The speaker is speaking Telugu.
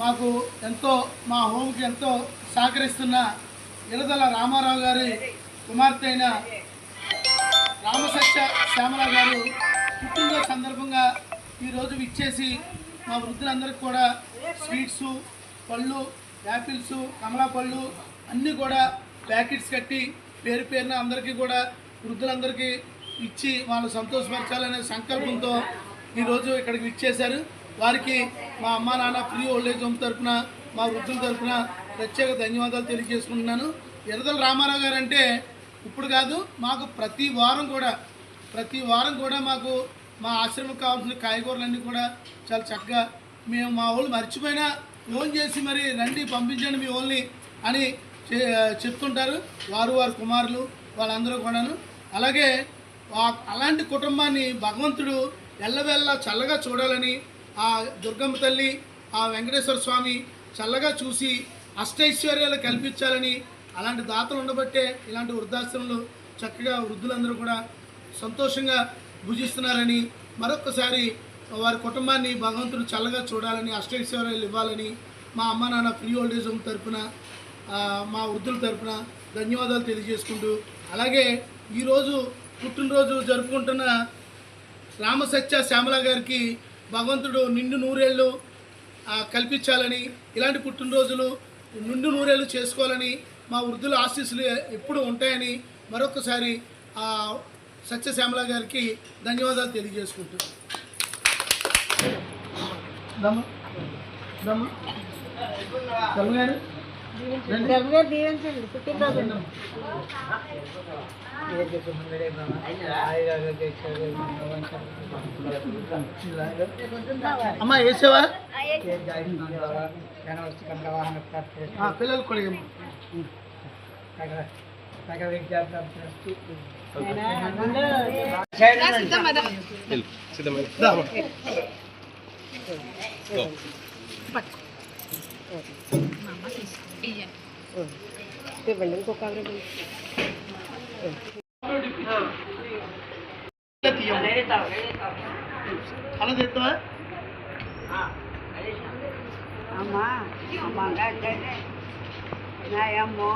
మాకు ఎంతో మా హోమ్కి ఎంతో సహకరిస్తున్న ఇలదల రామారావు గారి కుమార్తె అయిన రామసత్య శ్యామల గారు పుట్టినరోజు సందర్భంగా ఈరోజు ఇచ్చేసి మా వృద్ధులందరికీ కూడా స్వీట్స్ పళ్ళు యాపిల్స్ కమలా పళ్ళు అన్నీ కూడా ప్యాకెట్స్ కట్టి పేరు పేరున అందరికీ కూడా వృద్ధులందరికీ ఇచ్చి వాళ్ళు సంతోషపరచాలనే సంకల్పంతో ఈరోజు ఇక్కడికి ఇచ్చేశారు వారికి మా అమ్మా నాన్న ఫ్రీ ఓల్డేజ్ హోమ్ తరఫున మా వృద్ధుల తరఫున ప్రత్యేక ధన్యవాదాలు తెలియజేసుకుంటున్నాను. ఎరదల రామారావు గారు అంటే ఇప్పుడు కాదు మాకు ప్రతి వారం కూడా ప్రతి వారం కూడా మాకు మా ఆశ్రమం కావాల్సిన కాయగూరలన్నీ కూడా చాలా చక్కగా మేము మా వాళ్ళు మర్చిపోయినా ఫోన్ చేసి మరి రండి పంపించండి మీ వాళ్ళని అని చె- చెప్తుంటారు. వారు వారి కుమారులు వాళ్ళందరూ కూడాను. అలాగే అలాంటి కుటుంబాన్ని భగవంతుడు ఎల్లవెల్ల చల్లగా చూడాలని ఆ దుర్గమ్మ తల్లి ఆ వెంకటేశ్వర స్వామి చల్లగా చూసి అష్టైశ్వర్యాలు కల్పించాలని అలాంటి దాతలు ఉండబట్టే ఇలాంటి వృద్ధాశ్రమంలో చక్కగా వృద్ధులందరూ కూడా సంతోషంగా భుజిస్తున్నారని మరొకసారి వారి కుటుంబాన్ని భగవంతుడు చల్లగా చూడాలని అష్టైశ్వర్యాలు ఇవ్వాలని మా అమ్మ నాన్న ఫ్రీ ఓల్డేజ్ హోమ్ తరఫున మా వృద్ధుల తరఫున ధన్యవాదాలు తెలియజేసుకుంటూ అలాగే ఈరోజు పుట్టినరోజు జరుపుకుంటున్న రామసత్య శ్యామల గారికి భగవంతుడు నిండు నూరేళ్ళు కల్పించాలని ఇలాంటి పుట్టినరోజులు నిండు నూరేళ్ళు చేసుకోవాలని మా వృద్ధుల ఆశీస్సులు ఎప్పుడు ఉంటాయని మరొకసారి సత్యశ్యామల గారికి ధన్యవాదాలు తెలియజేసుకుంటున్నాను దమ్మ దమ్మ గారు. గర్భగారు దీవించండి పుట్టినరోజు అమ్మ వేసావా ఆ, పిల్లలు కూడా ఏమో. దా అమ్మ. ఇవ్వండి ఇంకొక ఆవిడ ఇవ్వండి. ఇలా తీయమ్మ. అలా తెస్తావా అమ్మా అమ్మా నాయమ్మో